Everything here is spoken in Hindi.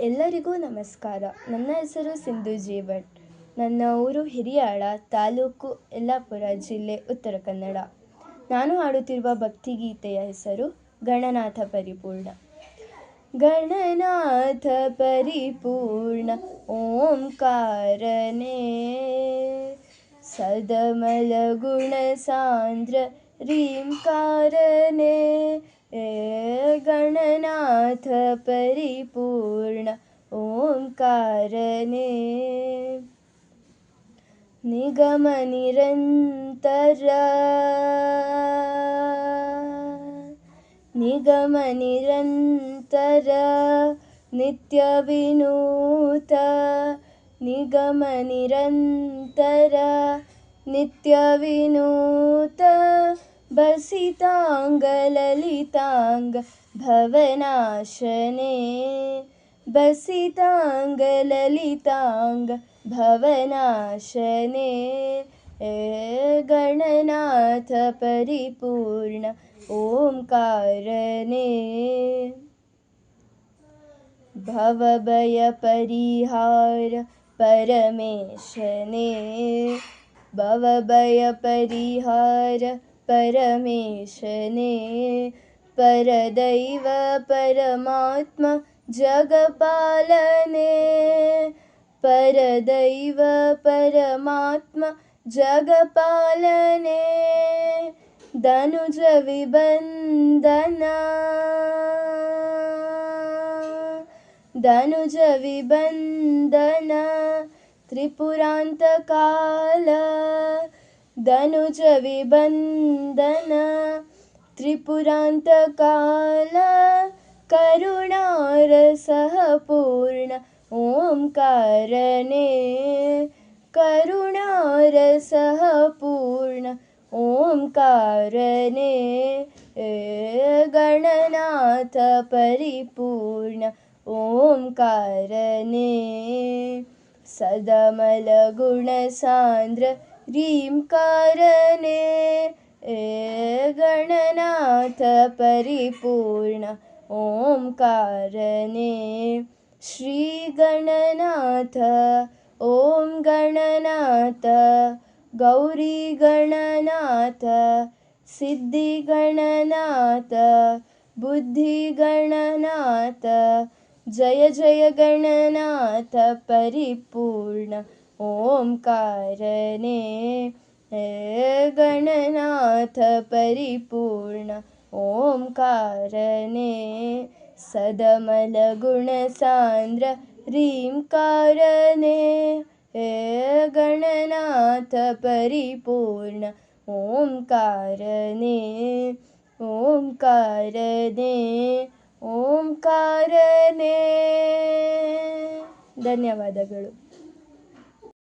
ಎಲ್ಲರಿಗೂ ನಮಸ್ಕಾರ. ನನ್ನ ಹೆಸರು ಸಿಂಧು ಜೀವನ್. ನನ್ನ ಊರು ಹಿರಿಯಾಳ, ತಾಲೂಕು ಯಲ್ಲಾಪುರ ಜಿಲ್ಲೆ, ಉತ್ತರ ಕನ್ನಡ. ನಾನು ಹಾಡುತ್ತಿರುವ ಭಕ್ತಿಗೀತೆಯ ಹೆಸರು ಗಣನಾಥ ಪರಿಪೂರ್ಣ. ಗಣನಾಥ ಪರಿಪೂರ್ಣ, ಓಂಕಾರನೇ. ಸದಮಲ ಗುಣ ಸಾಂದ್ರ ರೀಂಕಾರನೇ. ಏ नाथ परिपूर्ण ओङ्कारने निगमनिरन्तर निगमनिरन्तर नित्यविनूत निगमनिरन्तर नित्यविनूत बसितांग ललिताङ्ग भवनाशने। बसिताङ्ग ललिताङ्ग भवनाशने गणनाथ परिपूर्ण ओङ्कारने भवभयपरिहार परमेशने। भवभयपरिहार परमेशने परदैव परमात्म जगपालने। परदैव परमात्म जगपालने। धनुजविवन्दना दनुजविवन्दन त्रिपुरान्तकाल धनुजविवन्दन त्रिपुरान्तकाल करुणारसः पूर्ण ॐकारणे करुणारसः पूर्ण ॐकारे गणनाथ परिपूर्ण ॐकारने सदमलगुणसान्द्र ह्रीं कारणे ए गणनाथ परिपूर्ण ॐकारणे श्रीगणनाथ ॐ गणनाथ गौरी गणनाथ सिद्धिगणनाथ बुद्धिगणनाथ जय जय गणनाथ परिपूर्ण ಪರಿಪೂರ್ಣ ಓಂಕಾರನೇ ಶ್ರೀ ಗಣನಾಥ ಓಂ ಗಣನಾಥ ಗೌರಿ ಗಣನಾಥ ಸಿದ್ಧಿ ಗಣನಾಥ ಬುದ್ಧಿ ಗಣನಾಥ ಜಯ ಜಯ ಗಣನಾಥ ಪರಿಪೂರ್ಣ ಓಂಕಾರನೇ ಹೇ ಗಣನಾಥ ಪರಿಪೂರ್ಣ ಓಂಕಾರನೇ ಸದಮಲ ಗುಣ ಸಾಂದ್ರ ರೀಂಕಾರನೇ ಹೇ ಗಣನಾಥ ಪರಿಪೂರ್ಣ ಓಂಕಾರನೇ ಓಂಕಾರನೇ ಓಂಕಾರನೇ ಧನ್ಯವಾದಗಳು